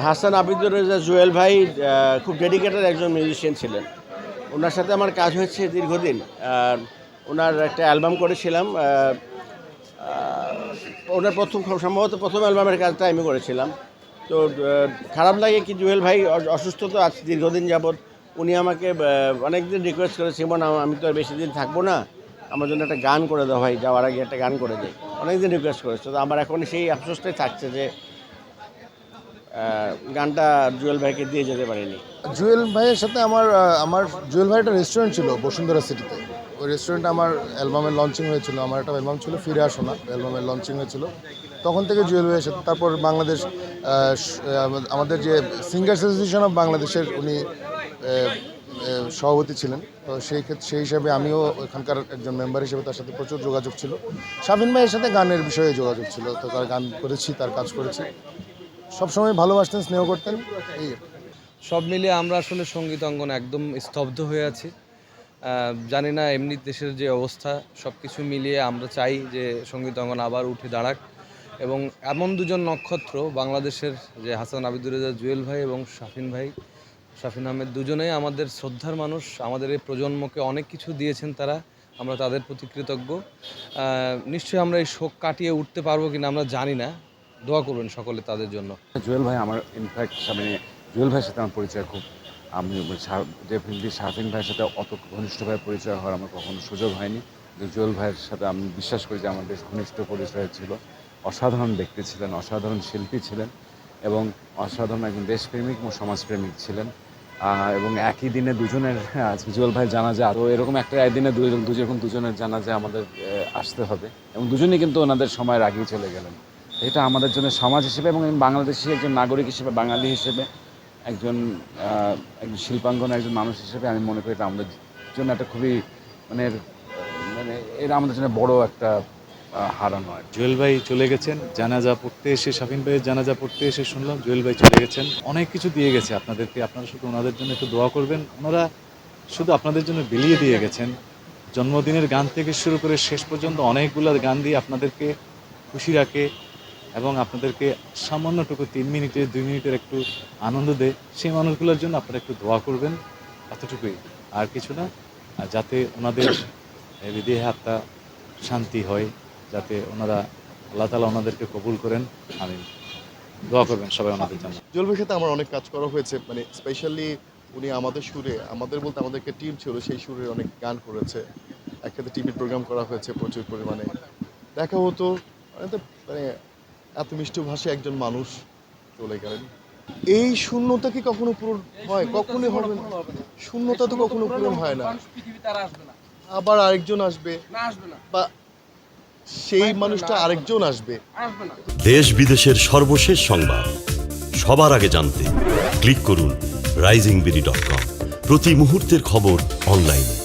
হাসান আবিদুর রেজা জুয়েল ভাই খুব ডেডিকেটেড একজন মিউজিশিয়ান ছিলেন। ওনার সাথে আমার কাজ হয়েছে দীর্ঘদিন। ওনার একটা অ্যালবাম করেছিলাম ওনার প্রথম, সম্ভবত প্রথম অ্যালবামের কাজটা আমি করেছিলাম। তো খারাপ লাগে কি জুয়েল ভাই অসুস্থ তো আছে দীর্ঘদিন যাবৎ। উনি আমাকে অনেক দিন রিকোয়েস্ট করেছে ইমন আম- তো আর বেশি দিন থাকব না। আমার জন্য একটা গান করে দেওয়া ভাই, যাওয়ার আগে একটা গান করে দেয় অনেক দিন রিকোয়েস্ট করেছে। তো আমার এখন সেই আফসোসটাই থাকছে যে গানটা জুয়েল ভাইকে দিয়ে যেতে পারিনি। জুয়েল ভাইয়ের সাথে আমার আমার, জুয়েল ভাই একটা রেস্টুরেন্ট ছিল বসুন্ধরা সিটিতে ওই রেস্টুরেন্টে আমার অ্যালবামের লঞ্চিং হয়েছিল, আমার একটা অ্যালবাম ছিল ফিরে আসো না, অ্যালবামের লঞ্চিং হয়েছিল। তখন থেকে জুয়েল ভাইয়ের সাথে, তারপর বাংলাদেশ আমাদের যে সিঙ্গার্স অ্যাসোসিয়েশন অফ বাংলাদেশের উনি সভাপতি ছিলেন। তো সেই ক্ষেত্রে সেই হিসাবে আমিও ওখানকার একজন মেম্বার হিসেবে তার সাথে প্রচুর যোগাযোগ ছিল। শাবিন ভাইয়ের সাথে গানের বিষয়ে যোগাযোগ ছিল, তো তার গান করেছি, তার কাজ করেছি। সবসময় ভালোবাসতেন, স্নেহ করতেন? এই সব মিলিয়ে আমরা আসলে সংগীত অঙ্গন একদম স্তব্ধ হয়ে আছি। জানি না, এমনি দেশের যে অবস্থা সব কিছু মিলিয়ে আমরা চাই যে সংগীত অঙ্গন আবার উঠে দাঁড়াক। এবং এমন দুজন নক্ষত্র, বাংলাদেশের যে হাসান আবিদুর রেজা জুয়েল ভাই এবং শাফিন ভাই, শাফিন আহমেদ দুজনেই আমাদের শ্রদ্ধার মানুষ, আমাদের এই প্রজন্মকে অনেক কিছু দিয়েছেন তারা, আমরা তাদের প্রতি কৃতজ্ঞ। নিশ্চয়ই আমরা এই শোক কাটিয়ে উঠতে পারব কিনা আমরা জানি না। দোয়া করবেন সকলে তাদের জন্য। জুয়েল ভাই, আমার ইনফ্যাক্ট মানে জুয়েল ভাইয়ের সাথে আমার পরিচয় খুব, আমি ডেফিনেটলি শারফিন ভাইয়ের সাথে অত ঘনিষ্ঠভাবে পরিচয় হওয়ার আমার কখনো সুযোগ হয়নি। জুয়েল ভাইয়ের সাথে আমি বিশ্বাস করি যে আমার বেশ ঘনিষ্ঠ পরিচয় ছিল। অসাধারণ ব্যক্তি ছিলেন, অসাধারণ শিল্পী ছিলেন এবং অসাধারণ একজন দেশপ্রেমিক এবং সমাজপ্রেমিক ছিলেন। এবং একই দিনে দুজনের জুয়েল ভাই জানা যায় আরও এরকম একটা একদিনে দুজন দুজন দুজনের জানা যায় আমাদের আসতে হবে। এবং দুজনেই কিন্তু ওনাদের সময়ের আগেই চলে গেলেন। এটা আমাদের জন্য সমাজ হিসেবে এবং বাংলাদেশি একজন নাগরিক হিসেবে, বাঙালি হিসেবে, একজন একজন শিল্পাঙ্গন, একজন মানুষ হিসেবে আমি মনে করি এটা আমাদের জন্য একটা খুবই মানে মানে এটা আমাদের জন্য বড় একটা হারানো আর জুয়েল ভাই চলে গেছেন, জানাজা পড়তে এসে, শাফিন ভাইয়ের জানাজা পড়তে এসে শুনলাম, জুয়েল ভাই চলে গেছেন। অনেক কিছু দিয়ে গেছে আপনাদেরকে, আপনারা শুধু ওনাদের জন্য একটু দোয়া করবেন। ওনারা শুধু আপনাদের জন্য বিলিয়ে দিয়ে গেছেন। জন্মদিনের গান থেকে শুরু করে শেষ পর্যন্ত অনেকগুলো গান দিয়ে আপনাদেরকে খুশি রাখে। এবং আপনাদেরকে সামান্যটুকু তিন মিনিটে, দুই মিনিটের একটু আনন্দ দেয় সেই মানুষগুলোর জন্য আপনারা একটু দোয়া করবেন এতটুকুই। আর কিছু না যাতে ওনাদের হৃদয়ে আত্মা শান্তি হয়, যাতে ওনারা আল্লাহ তালা ওনাদেরকে কবুল করেন। আমি দোয়া করবেন সবাই ওনাদের জন্য। ভাইয়ের সাথে আমার অনেক কাজ করা হয়েছে মানে স্পেশালি উনি আমাদের সুরে, আমাদের বলতে আমাদেরকে টিম ছিল, সেই সুরে অনেক গান করেছে। একসাথে টিভি প্রোগ্রাম করা হয়েছে প্রচুর পরিমাণে। দেখা হতো মানে এত মিষ্টি ভাষী একজন মানুষ চলে গেলেন। এই শূন্যতা কি কখনো পূরণ হয়? কখনোই হবে না। শূন্যতা তো কখনো পূরণ হয় না। আবার আরেকজন আসবে। বা সেই মানুষটা আরেকজন আসবে। দেশ বিদেশের সর্বশেষ সংবাদ। সবার আগে জানতে ক্লিক করুন রাইজিং বিডি ডট কম। প্রতি মুহূর্তের খবর অনলাইনে।